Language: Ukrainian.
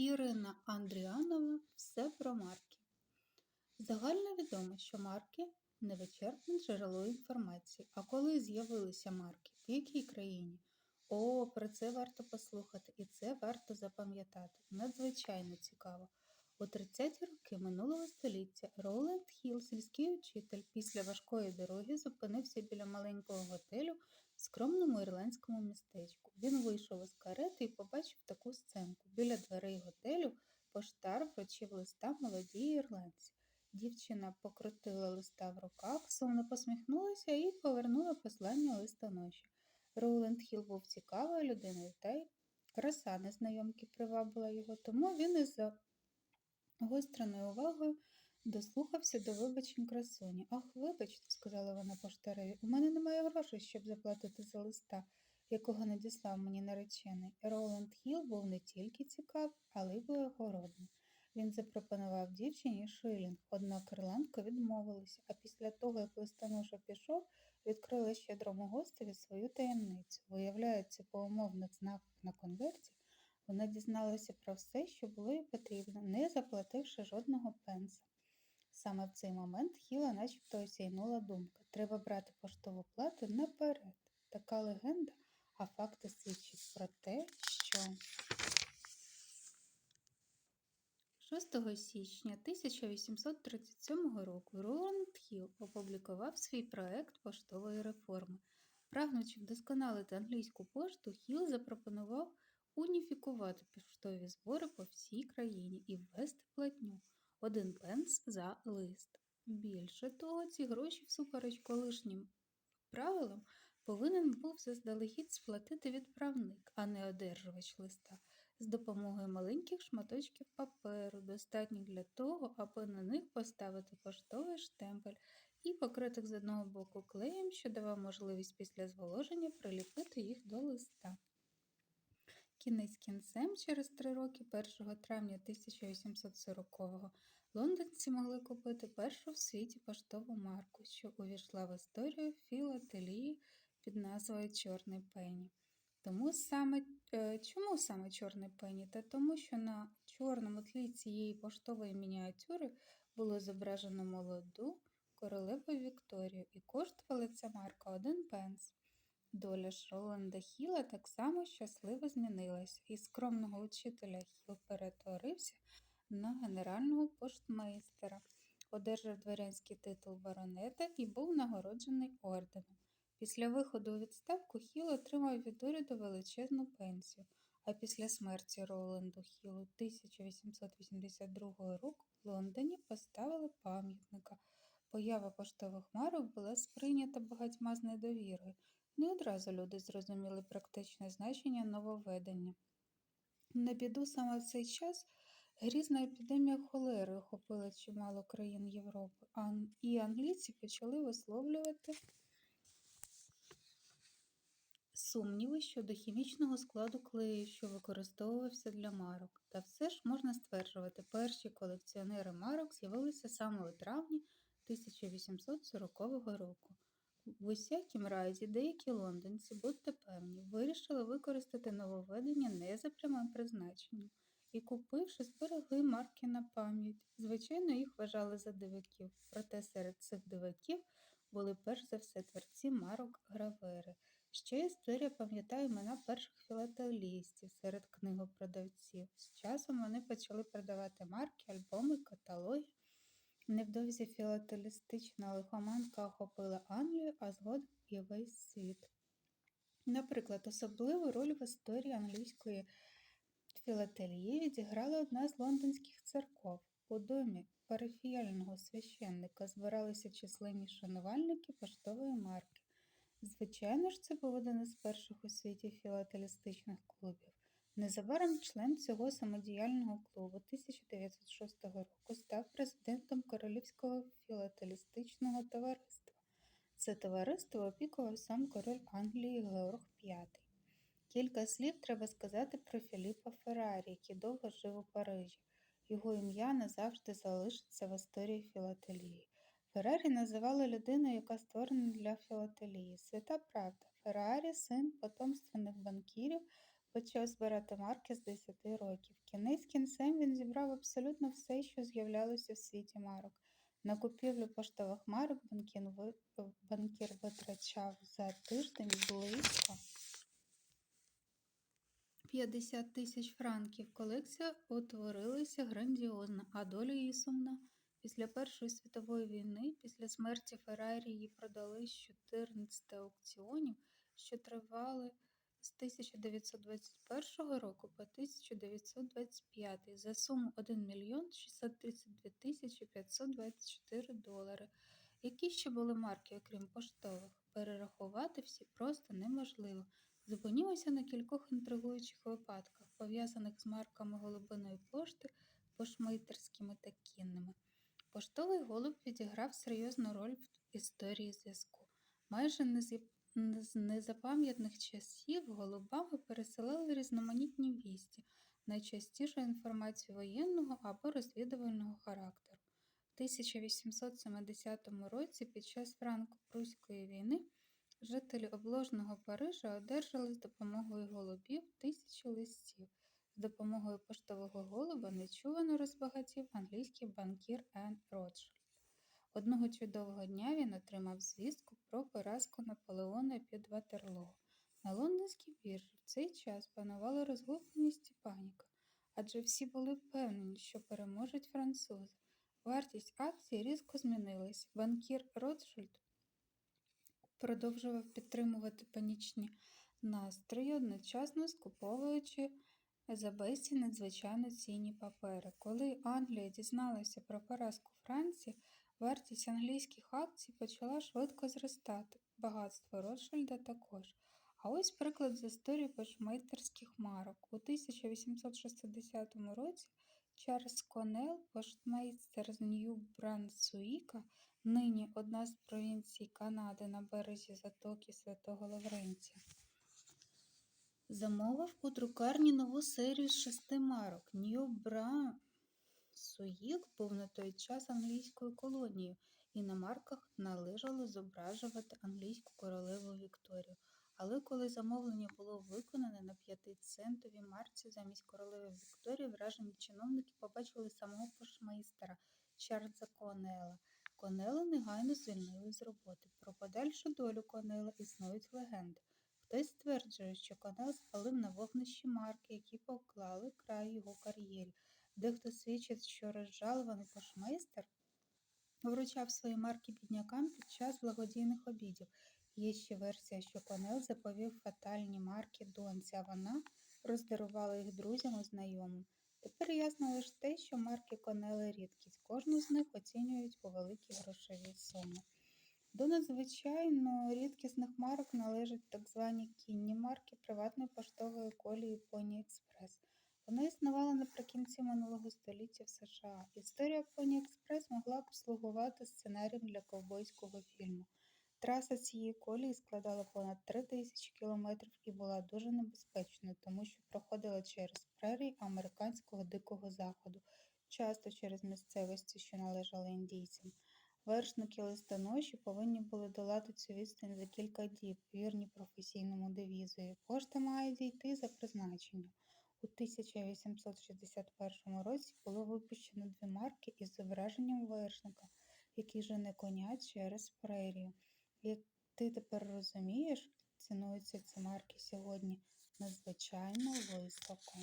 Ірина Андріанова Все про марки. Загально відомо, що марки невичерпне джерело інформації. А коли з'явилися марки, в якій країні? О, про це варто послухати, і це варто запам'ятати. Надзвичайно цікаво. У 30-ті роки минулого століття Роуленд Хілл, сільський учитель, після важкої дороги зупинився біля маленького готелю скромному ірландському містечку. Він вийшов із карети і побачив таку сценку. Біля дверей готелю поштар вручив листа молодій ірландці. Дівчина покрутила листа в руках, сумно посміхнулася і повернула послання листоноші. Роуленд Хілл був цікавою людиною, та й краса незнайомки привабила його, тому він із гостреною увагою дослухався до вибачень красуні. Ах, вибачте, сказала вона поштареві, у мене немає грошей, щоб заплатити за листа, якого надіслав мені наречений. Роуленд Хілл був не тільки цікавий, але й благородний. Він запропонував дівчині шилінг, однак ірландка відмовилася, а після того, як листоноша пішов, відкрила щедрому гостеві свою таємницю. Виявляється, по умовних знаках на конверті вона дізналася про все, що було їй потрібно, не заплативши жодного пенса. Саме в цей момент Хіла начебто осяйнула думка. Треба брати поштову плату наперед. Така легенда, а факти свідчать про те, що 6 січня 1837 року Роланд Хіл опублікував свій проект поштової реформи. Прагнучи вдосконалити англійську пошту, Хіл запропонував уніфікувати поштові збори по всій країні і ввести платню один пенс за лист. Більше того, ці гроші всупереч колишнім правилам повинен був заздалегідь сплатити відправник, а не одержувач листа, з допомогою маленьких шматочків паперу, достатніх для того, аби на них поставити поштовий штемпель і покритих з одного боку клеєм, що давав можливість після зволоження приліпити їх до листа. Кінець кінцем через три роки, 1 травня 1840-го, лондонці могли купити першу в світі поштову марку, що увійшла в історію філателії під назвою Чорний пені. Тому саме, е, Чому саме чорний пені? Та тому, що на чорному тлі цієї поштової мініатюри було зображено молоду королеву Вікторію, і коштувала ця марка один пенс. Доля ж Роланда Хіла так само щасливо змінилась, і скромного учителя Хіл перетворився на генерального поштмейстера, одержав дворянський титул баронета і був нагороджений орденом. Після виходу у відставку Хіл отримав від уряду величезну пенсію, а після смерті Роланду Хілу 1882 року в Лондоні поставили пам'ятника. Поява поштових марок була сприйнята багатьма з недовірою. Не одразу люди зрозуміли практичне значення нововведення. На біду саме в цей час грізна епідемія холери охопила чимало країн Європи, і англійці почали висловлювати сумніви щодо хімічного складу клею, що використовувався для марок. Та все ж можна стверджувати, перші колекціонери марок з'явилися саме у травні 1840 року. В усякім разі, деякі лондонці, будьте певні, вирішили використати нововведення не за прямим призначенням і, купивши, зберегли марки на пам'ять. Звичайно, їх вважали за диваків, проте серед цих диваків були перш за все творці марок гравери. Ще історія пам'ятає імена перших філателістів серед книгопродавців. З часом вони почали продавати марки, альбоми, каталоги. Невдовзі філателістична лихоманка охопила Англію, а згодом і весь світ. Наприклад, особливу роль в історії англійської філателії відіграла одна з лондонських церков. У домі парафіяльного священника збиралися численні шанувальники поштової марки. Звичайно ж, це був один із перших у світі філателістичних клубів. Незабаром член цього самодіяльного клубу 1906 року став президентом Королівського філателістичного товариства. Це товариство опікував сам король Англії Георг V. Кілька слів треба сказати про Філіпа Феррарі, який довго жив у Парижі. Його ім'я назавжди залишиться в історії філателії. Феррарі називали людиною, яка створена для філателії. Свята правда. Феррарі – син потомственних банкірів почав збирати марки з 10 років. Кінець кінцем він зібрав абсолютно все, що з'являлося в світі марок. На купівлю поштових марок банкір, ви- банкір витрачав за тиждень близько 50 тисяч франків. Колекція утворилася грандіозна, а доля її сумна. Після Першої світової війни, після смерті Феррарі, її продали з 14 аукціонів, що тривали з 1921 року по 1925 за суму 1 мільйон 632 тисячі 524 долари. Які ще були марки, окрім поштових? Перерахувати всі просто неможливо. Зупинімося на кількох інтригуючих випадках, пов'язаних з марками голубиної пошти, пошмейтерськими та кінними. Поштовий голуб відіграв серйозну роль в історії зв'язку. Майже не з незапам'ятних часів голубами пересилали різноманітні вісті, найчастіше інформацію воєнного або розвідувального характеру. В 1870 році під час франко-пруської війни жителі обложеного Парижа одержали з допомогою голубів тисячі листів. З допомогою поштового голуба нечувано розбагатів англійський банкір Ен Ротшильд. Одного чудового дня він отримав звістку про поразку Наполеона під Ватерлоо. На лондонській біржі в цей час панувала розгубленість і паніка, адже всі були впевнені, що переможуть французи. Вартість акцій різко змінилась. Банкір Ротшильд продовжував підтримувати панічні настрої, одночасно скуповуючи за безцінь надзвичайно цінні папери. Коли Англія дізналася про поразку Франції, вартість англійських акцій почала швидко зростати, багатство Ротшильда також. А ось приклад з історії пошмейтерських марок. У 1860 році Чарльз Конел, поштмейстер з Нью-Брансуїка, нині одна з провінцій Канади на березі затоки Святого Лавренція, замовив у друкарні нову серію з шести марок. Нью-Брансуїк був на той час англійською колонією, і на марках належало зображувати англійську королеву Вікторію. Але коли замовлення було виконане на п'ятицентовій марці замість королеви Вікторії, вражені чиновники побачили самого пошмейстера Чарльза Конела. Конела негайно звільнили з роботи. Про подальшу долю Конела існують легенди. Хтось стверджує, що Конел спалив на вогнищі марки, які поклали край його кар'єрі. Дехто свідчить, що розжалований пошмейстер вручав свої марки біднякам під час благодійних обідів. Є ще версія, що Конел заповів фатальні марки доньці, а вона роздарувала їх друзям і знайомим. Тепер ясно лише те, що марки Конели рідкість. Кожну з них оцінюють у великі грошові суми. До надзвичайно рідкісних марок належать так звані кінні марки приватної поштової колії Поні Експрес. Вона існувала наприкінці минулого століття в США. Історія Поні Експрес могла б слугувати сценарієм для ковбойського фільму. Траса цієї колії складала понад 3 тисячі кілометрів і була дуже небезпечною, тому що проходила через прерії американського дикого заходу, часто через місцевості, що належали індійцям. Вершники листоноші повинні були долати цю відстань за кілька діб, вірні професійному девізові. Пошта має дійти за призначенням. У 1861 році було випущено дві марки із зображенням вершника, який жене коня через прерію. Як ти тепер розумієш, цінуються ці марки сьогодні надзвичайно високо.